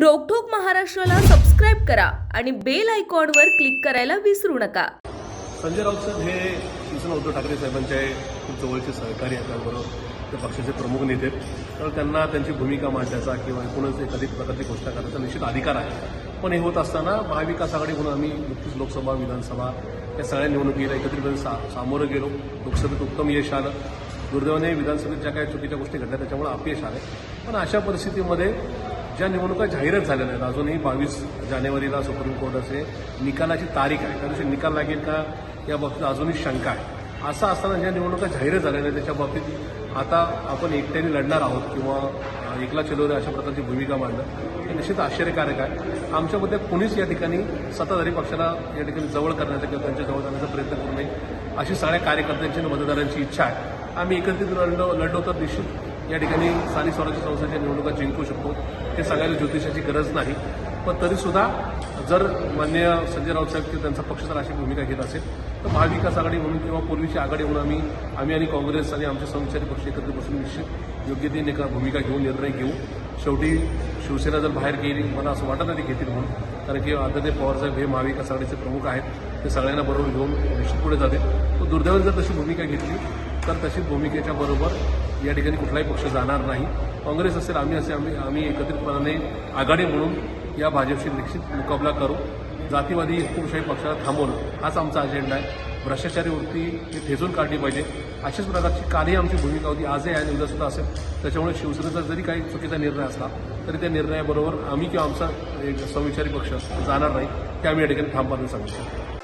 रोकठोक महाराष्ट्राला सबस्क्राईब करा आणि बेल आयकॉनवर क्लिक करायला विसरू नका. संजय राऊत साहेब हे शिवसेना उद्धव ठाकरे साहेबांचे खूप जवळचे सहकारी आहेत त्याबरोबर ते पक्षाचे प्रमुख नेते तर त्यांना त्यांची भूमिका मांडण्याचा किंवा एकूणच एखादी प्रकारची घोषणा करण्याचा निश्चित अधिकार आहे. पण हे होत असताना महाविकास आघाडी म्हणून आम्ही नुकतीच लोकसभा विधानसभा या सगळ्या निवडणुकीला एकत्रितपणे सा सामोरं गेलो. लोकसभेत उत्तम यश आलं. दुर्दैवाने विधानसभेत ज्या काही चुकीच्या गोष्टी घडल्या त्याच्यामुळे अपयश आलं. पण अशा परिस्थितीमध्ये ज्या निवडणुका जाहीरच झाल्या नाहीत. अजूनही बावीस जानेवारीला सुप्रीम कोर्टाचे निकालाची तारीख आहे. त्या दिवशी निकाल लागेल का या बाबतीत अजूनही शंका आहे. असं असताना ज्या निवडणुका जाहीरच झाल्या नाही त्याच्या बाबतीत आता आपण एकट्याने लढणार आहोत किंवा एकला चिलोरे अशा प्रकारची भूमिका मांडणं हे निश्चित आश्चर्यकारक आहे. आमच्यामध्ये कोणीच या ठिकाणी सत्ताधारी पक्षाला या ठिकाणी जवळ करण्याचा किंवा त्यांच्या जवळ जाण्याचा प्रयत्न करू नये अशी सगळ्या कार्यकर्त्यांची आणि मतदारांची इच्छा आहे. आम्ही एकत्रित लढलो लढलो तर निश्चित या ठिकाणी स्थानिक स्वराज्य संस्थेच्या निवडणुका जिंकू शकतो. हे सांगायला ज्योतिषाची गरज नाही. पण तरीसुद्धा जर मान्य संजय राऊत साहेब किंवा त्यांचा पक्ष जर अशी भूमिका घेत असेल तर महाविकास आघाडी म्हणून किंवा पूर्वीची आघाडी म्हणून आम्ही आम्ही आणि काँग्रेस आणि आमचे समविचारी पक्ष एकत्र बसून निश्चित योग्य ते एका भूमिका घेऊन निर्णय घेऊ. शेवटी शिवसेना जर बाहेर गेली मला असं वाटत नाही घेतील म्हणून. कारण की आदरणीय पवारसाहेब हे महाविकास आघाडीचे प्रमुख आहेत. ते सगळ्यांना बरोबर घेऊन निश्चित पुढे जातील. तर दुर्दैवाने जर तशी भूमिका घेतली तर तशी भूमिकेच्या बरोबर या ठिकाणी कुठलाही पक्ष जाणार नाही. काँग्रेस असेल आम्ही असेल आम्ही आम्ही एकत्रितपणाने आघाडी म्हणून या भाजपशी निश्चित मुकाबला करू. जातीवादी हुकुमशाही पक्षाला थांबवणं हाच आमचा अजेंडा आहे. भ्रष्टाचारी वृत्ती हे ठेचून काढली पाहिजे. अशाच प्रकारची कालही आमची भूमिका होती. आजही आहे आणि उद्यासुद्धा असेल. त्याच्यामुळे शिवसेनेचा जरी काही चुकीचा निर्णय असला तरी त्या निर्णयाबरोबर आम्ही किंवा आमचा एक समविचारी पक्ष जाणार नाही. ते आम्ही या ठिकाणी थांबवायला सांगू शकतो